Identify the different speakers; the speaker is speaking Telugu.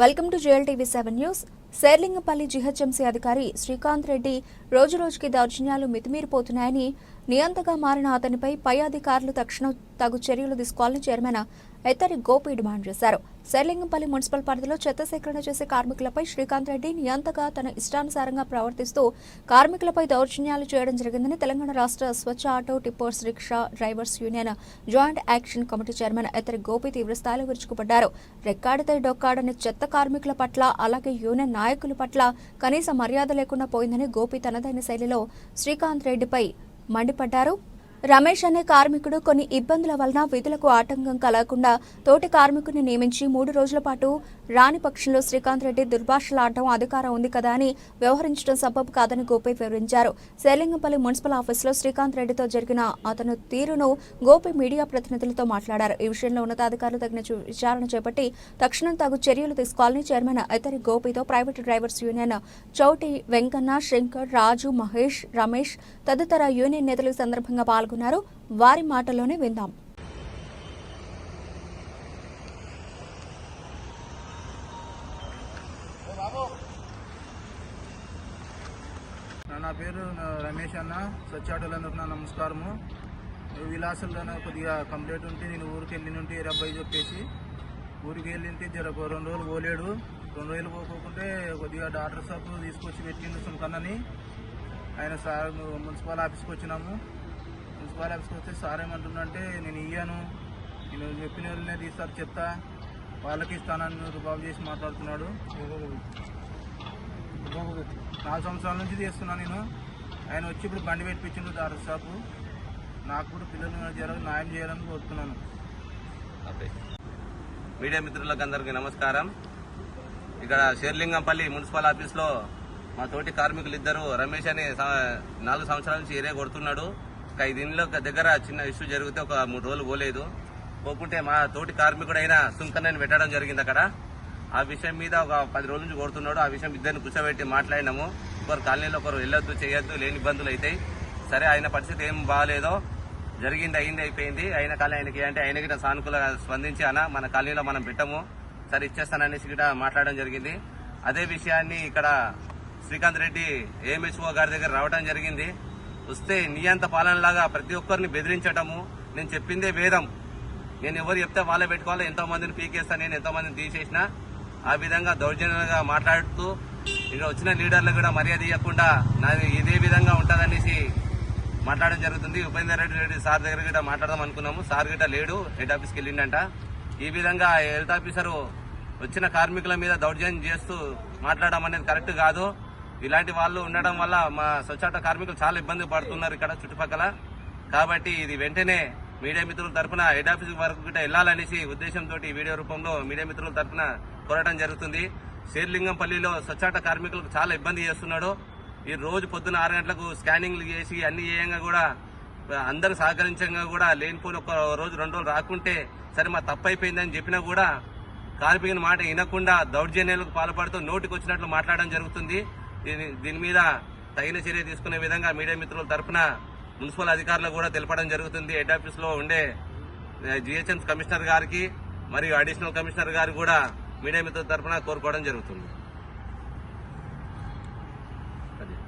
Speaker 1: Welcome to JL TV seven news. Serilingampally GHMC అధికారి శ్రీకాంత్ రెడ్డి రోజురోజుకి దౌర్జన్యాలు మితిమీరిపోతున్నాయని నియంతగా మారిన అతనిపై పై అధికారులు తక్షణం తగు చర్యలు తీసుకోవాలని చైర్మన్ ఎత్తరి గోపి డిమాండ్ చేశారు. శేర్లింగంపల్లి మున్సిపల్ పరిధిలో చెత్త సేకరణ చేసే కార్మికులపై శ్రీకాంత్ రెడ్డి నియంతగా తన ఇష్టానుసారంగా ప్రవర్తిస్తూ కార్మికులపై దౌర్జన్యాలు చేయడం జరిగిందని తెలంగాణ రాష్ట్ర స్వచ్ఛ auto tippers rickshaw drivers union joint action committee chairman Ettari Gopi తీవ్రస్థాయిలో విరుచుకుపడ్డారు. రెక్కాడితే డొక్కాడని చెత్త కార్మికుల పట్ల అలాగే యూనియన్ నాయకుల పట్ల కనీస మర్యాద లేకుండా పోయిందని గోపి తనదైన శైలిలో శ్రీకాంత్ రెడ్డిపై మండిపడ్డారు. రమేష్ అనే కార్మికుడు కొన్ని ఇబ్బందుల వలన విధులకు ఆటంకం కలగకుండా తోటి కార్మికుడిని నియమించి మూడు రోజుల పాటు రాని పక్షంలో శ్రీకాంత్ రెడ్డి దుర్భాషలాడటం అధికారం ఉంది కదా అని వ్యవహరించడం సబబు కాదని గోపి వివరించారు. శేలింగంపల్లి మున్సిపల్ ఆఫీసులో శ్రీకాంత్ రెడ్డితో జరిగిన అతను తీరును గోపి మీడియా ప్రతినిధులతో మాట్లాడారు. ఈ విషయంలో ఉన్నతాధికారులు తగిన విచారణ చేపట్టి తక్షణం తగు చర్యలు తీసుకోవాలని chairman Itari గోపితో private drivers union Chouti Venkanna Shankar Raju Mahesh Ramesh తదితర యూనియన్ నేతలు సందర్భంగా పాల్గొన్నారు వారి మాటల్లోనే విందాం.
Speaker 2: నా పేరు రమేష్ అన్న. సత్యాటోలందరూ నా నమస్కారము. విలాసంలో కొద్దిగా కంప్లైంట్ ఉంటే నేను ఊరికి వెళ్ళి ఉంటే చెప్పేసి ఊరికి వెళ్ళింటే జర రెండు రోజులు పోలేడు. రెండు రోజులు పోకుంటే కొద్దిగా డాక్టర్ షాప్ తీసుకొచ్చి పెట్టిండు సుంకన్నని ఆయన సార్ మున్సిపల్ ఆఫీస్కి వచ్చినాము. మున్సిపల్ ఆఫీస్కి వస్తే సార్ ఏమంటుందంటే నేను ఇయ్యాను నేను చెప్పిన వాళ్ళనే తీస్తారు చెప్తా వాళ్ళకి ఇస్తానని రుబాబు చేసి మాట్లాడుతున్నాడు నాలుగు సంవత్సరాల నుంచి చేస్తున్నాను నేను ఆయన వచ్చి ఇప్పుడు బండి పెట్టించిండు డాక్టర్ షాపు నాకు కూడా పిల్లలు జర న్యాయం చేయాలని కోరుతున్నాను.
Speaker 3: మీడియా మిత్రులకు అందరికీ నమస్కారం. ఇక్కడ షేర్లింగంపల్లి మున్సిపల్ ఆఫీస్లో మా తోటి కార్మికులు ఇద్దరు రమేష్ అనే స- నాలుగు సంవత్సరాల నుంచి ఏరే కొడుతున్నాడు. ఒక ఐదు ఇండ్ల దగ్గర చిన్న ఇష్యూ జరిగితే ఒక మూడు రోజులు పోలేదు. పోకుంటే మా తోటి కార్మికుడైన సుంకన్నని పెట్టడం జరిగింది అక్కడ. ఆ విషయం మీద ఒక పది రోజుల నుంచి కొడుతున్నాడు. ఆ విషయం ఇద్దరిని కూర్చోబెట్టి మాట్లాడినాము. ఒకరు కాలనీలో ఒకరు వెళ్ళొద్దు చేయొద్దు లేని ఇబ్బందులు అవుతాయి సరే ఆయన పరిస్థితి ఏం బాగాలేదో జరిగింది అయింది అయిపోయింది. అయిన కాలం ఆయనకి అంటే ఆయన గిట్ట సానుకూలంగా స్పందించి అన్న మన కాలనీలో మనం పెట్టము. సరే ఇచ్చేస్తాననేసి గిట్ట మాట్లాడడం జరిగింది. అదే విషయాన్ని ఇక్కడ శ్రీకాంత్ రెడ్డి ఏఎంహెచ్ఓ గారి దగ్గర రావడం జరిగింది. వస్తే నియంత పాలనలాగా ప్రతి ఒక్కరిని బెదిరించటము నేను చెప్పిందే వేదం. నేను ఎవరు చెప్తే వాళ్ళే పెట్టుకోవాలి. ఎంతో మందిని పీకేస్తా నేను ఎంతో మందిని తీసేసిన ఆ విధంగా దౌర్జన్యంగా మాట్లాడుతూ ఇక్కడ వచ్చిన లీడర్లు కూడా మర్యాద ఇవ్వకుండా నాది ఇదే విధంగా ఉంటుందనేసి మాట్లాడడం జరుగుతుంది. ఉపేందర్ రెడ్డి రెడ్డి సార్ దగ్గర గిట్ట మాట్లాడదాం అనుకున్నాము. సార్ గిట్ట లేడు హెడ్ ఆఫీస్కి వెళ్ళిండంట. ఈ విధంగా హెల్త్ ఆఫీసరు వచ్చిన కార్మికుల మీద దౌర్జన్యం చేస్తూ మాట్లాడడం అనేది కరెక్ట్ కాదు. ఇలాంటి వాళ్ళు ఉండడం వల్ల మా స్వచ్ఛత కార్మికులు చాలా ఇబ్బంది పడుతున్నారు ఇక్కడ చుట్టుపక్కల. కాబట్టి ఇది వెంటనే మీడియా మిత్రుల తరపున హెడ్ ఆఫీస్ వరకు గిట్ట వెళ్ళాలనేసి ఉద్దేశంతో ఈ వీడియో రూపంలో మీడియా మిత్రుల తరపున కోరడం జరుగుతుంది. శేర్లింగంపల్లిలో స్వచ్ఛత కార్మికులకు చాలా ఇబ్బంది చేస్తున్నాడు. ఈ రోజు పొద్దున ఆరు గంటలకు స్కానింగ్లు చేసి అన్ని చేయంగా కూడా అందరు సహకరించంగా కూడా లేనిపోయిన ఒక రోజు రెండు రోజులు రాకుంటే సరే మా తప్పు అయిపోయిందని చెప్పినా కూడా కార్మికుని మాట వినకుండా దౌర్జన్యాలకు పాల్పడుతూ నోటికి వచ్చినట్లు మాట్లాడడం జరుగుతుంది. దీని దీని మీద తగిన చర్య తీసుకునే విధంగా మీడియా మిత్రుల తరఫున మున్సిపల్ అధికారులు కూడా తెలపడం జరుగుతుంది. హెడ్ ఆఫీస్లో ఉండే జిహెచ్ఎంస్ కమిషనర్ గారికి మరియు అడిషనల్ కమిషనర్ గారికి కూడా మీడియా మిత్రుల తరఫున కోరుకోవడం జరుగుతుంది.